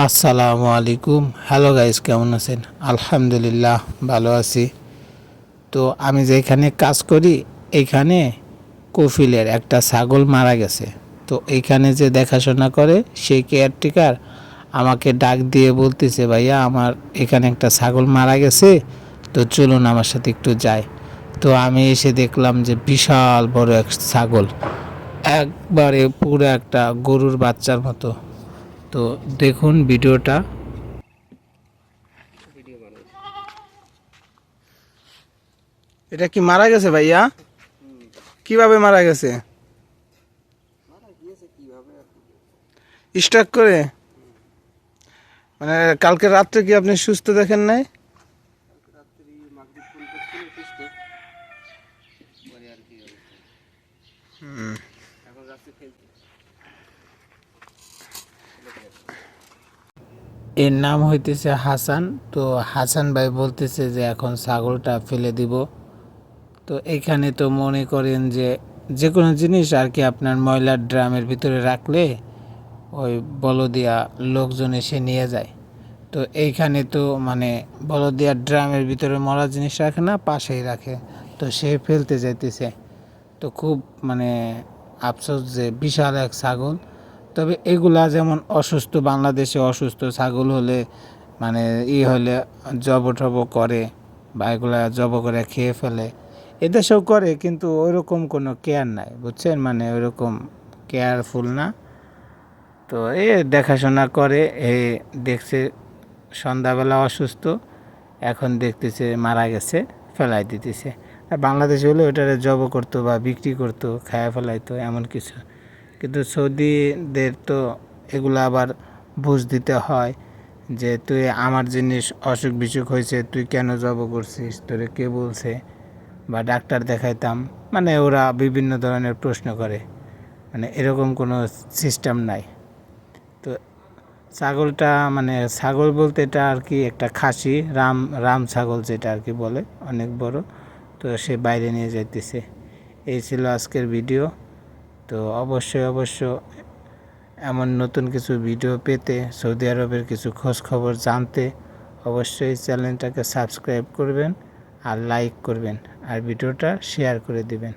আসসালামু আলাইকুম। Hello guys কেমন আছেন? আলহামদুলিল্লাহ, ভালো আছি। তো আমি যেখানে কাজ করি এইখানে কফিলের একটা ছাগল মারা গেছে। তো এইখানে যে দেখাশোনা করে, সেই কেয়ারটেকার আমাকে ডাক দিয়ে বলতেছে, ভাইয়া, আমার এখানে একটা ছাগল মারা গেছে, তো চলুন আমার সাথে একটু যাই। তো আমি এসে দেখলাম যে বিশাল বড় এক ছাগল। একবারে পুরো একটা গরুর বাচ্চার মতো। তো দেখুন ভিডিওটা। এটা কি মারা গেছে ভাইয়া? কীভাবে মারা গেছে? স্ট্রাক করে? মানে কালকে রাত্রে কি আপনি সুস্থ দেখেন নাই? হুম। এর নাম হইতেছে হাসান। তো হাসান ভাই বলতেছে যে, এখন ছাগলটা ফেলে দিব। তো এখানে তো মনে করেন যে যে কোনো জিনিস আর কি আপনার ময়লার ড্রামের ভিতরে রাখলে ওই বলদিয়া লোকজন এসে নিয়ে যায়। তো এইখানে তো মানে বলদিয়া ড্রামের ভিতরে মরা জিনিস রাখে না, পাশেই রাখে। তো সে ফেলতে যাইতেছে। তো খুব মানে আফসোস যে, বিশাল এক ছাগল। তবে এগুলা যেমন অসুস্থ, বাংলাদেশে অসুস্থ, ছাগল হলে মানে ই হলে জব টব করে বা এগুলা জব করে খেয়ে ফেলে। এদেশেও করে কিন্তু ওইরকম কোনো কেয়ার নাই, বুঝছেন? মানে ওইরকম কেয়ারফুল না। তো এ দেখাশোনা করে, এ দেখছে সন্ধ্যাবেলা অসুস্থ, এখন দেখতেছে মারা গেছে, ফেলাই দিতেছে। আর বাংলাদেশে হলে ওটারে জব করতো বা বিক্রি করতো খায়া ফেলাইতো, এমন কিছু। কিন্তু সৌদিদের তো এগুলো আবার বুঝ দিতে হয় যে, তুই আমার জিনিস অসুখ বিসুখ হয়েছে, তুই কেন জব করছিস? তোরে কে বলছে? বা ডাক্তার দেখাইতাম। মানে ওরা বিভিন্ন ধরনের প্রশ্ন করে। মানে এরকম কোনো সিস্টেম নাই। তো ছাগলটা মানে ছাগল বলতে এটা আর কি একটা খাসি, রাম রাম ছাগল যেটা আর কি বলে, অনেক বড়। তো সে বাইরে নিয়ে যাইতেছে। এই ছিল আজকের ভিডিও। তো অবশ্যই অবশ্য এমন নতুন কিছু ভিডিও পেতে সৌদি আরবের কিছু খোঁজ খবর জানতে অবশ্যই চ্যানেলটাকে সাবস্ক্রাইব করবেন আর লাইক করবেন আর ভিডিওটা শেয়ার করে দিবেন।